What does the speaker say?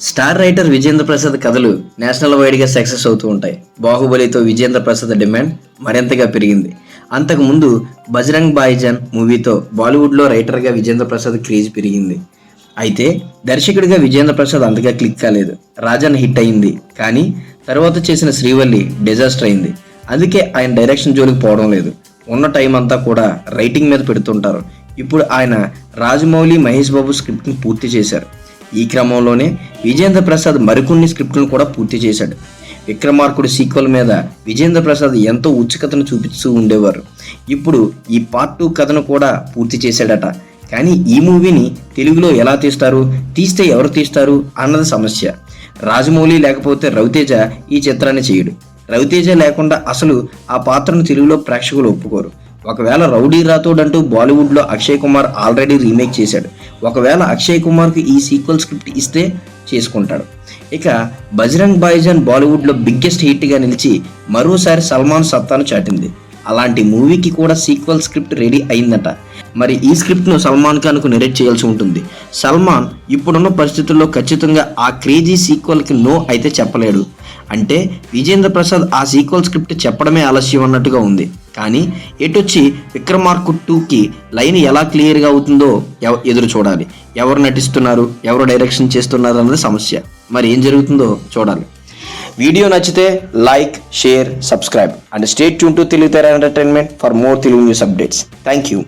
Star writer Vijendra Prasad కథలు national వైడ్గా success అవుతూ ఉంటాయి. బాహుబలితో విజేంద్ర ప్రసాద్ డిమాండ్ మరింతగా పెరిగింది. అంతకుముందు బజరంగ్ బాయిజాన్ మూవీతో బాలీవుడ్లో రైటర్గా విజేంద్ర ప్రసాద్ క్రేజ్ పెరిగింది. అయితే దర్శకుడిగా విజేంద్ర ప్రసాద్ అంతగా క్లిక్ కాలేదు. రాజన్ హిట్ అయింది. కానీ తర్వాత చేసిన శ్రీవల్లి డిజాస్టర్ అయింది. అందుకే ఆయన డైరెక్షన్ జోలికి పోవడం లేదు. ఉన్న టైం అంతా కూడా రైటింగ్ మీద పెడుతుంటారు. ఇప్పుడు ఆయన రాజమౌళి మహేష్ బాబు స్క్రిప్ట్ని పూర్తి చేశారు. ఈ క్రమంలోనే విజేంద్ర ప్రసాద్ మరికొన్ని స్క్రిప్టులను కూడా పూర్తి చేశాడు. విక్రమార్కుడు సీక్వెల్ మీద విజేంద్ర ప్రసాద్ ఎంతో ఉత్సుకతను చూపిస్తూ ఉండేవారు. ఇప్పుడు ఈ పార్ట్ టూ కథను కూడా పూర్తి చేశాడట. కానీ ఈ మూవీని తెలుగులో ఎలా తీస్తారు తీస్తే ఎవరు తీస్తారు అన్నది సమస్య. రాజమౌళి లేకపోతే రవితేజ ఈ చిత్రాన్ని చేయడు. రవితేజ లేకుండా అసలు ఆ పాత్రను తెలుగులో ప్రేక్షకులు ఒప్పుకోరు. ఒకవేళ రౌడీ రాథోడ్ అంటూ బాలీవుడ్లో అక్షయ్ కుమార్ ఆల్రెడీ రీమేక్ చేశాడు. ఒకవేళ అక్షయ్ కుమార్కి ఈ సీక్వెల్ స్క్రిప్ట్ ఇస్తే చేసుకుంటాడు. ఇక బజరంగ్ బాయ్జాన్ బాలీవుడ్లో బిగ్గెస్ట్ హిట్గా నిలిచి మరోసారి సల్మాన్ సత్తాను చాటింది. అలాంటి మూవీకి కూడా సీక్వెల్ స్క్రిప్ట్ రెడీ అయిందట. మరి ఈ స్క్రిప్ట్ను సల్మాన్ ఖాన్కు నెరేట్ చేయాల్సి ఉంటుంది. సల్మాన్ ఇప్పుడున్న పరిస్థితుల్లో ఖచ్చితంగా ఆ క్రేజీ సీక్వెల్కి నో అయితే చెప్పలేడు. అంటే విజేంద్ర ప్రసాద్ ఆ సీక్వెల్ స్క్రిప్ట్ చెప్పడమే ఆలస్యం అన్నట్టుగా ఉంది. కానీ ఎటొచ్చి విక్రమార్కు టూకి లైన్ ఎలా క్లియర్గా అవుతుందో ఎవ- ఎదురు చూడాలి. ఎవరు నటిస్తున్నారు ఎవరు డైరెక్షన్ చేస్తున్నారు అన్నది సమస్య. మరి ఏం జరుగుతుందో చూడాలి. వీడియో నచ్చితే like share subscribe. And stay tune to Telugu తెర entertainment for more Telugu news updates. Thank you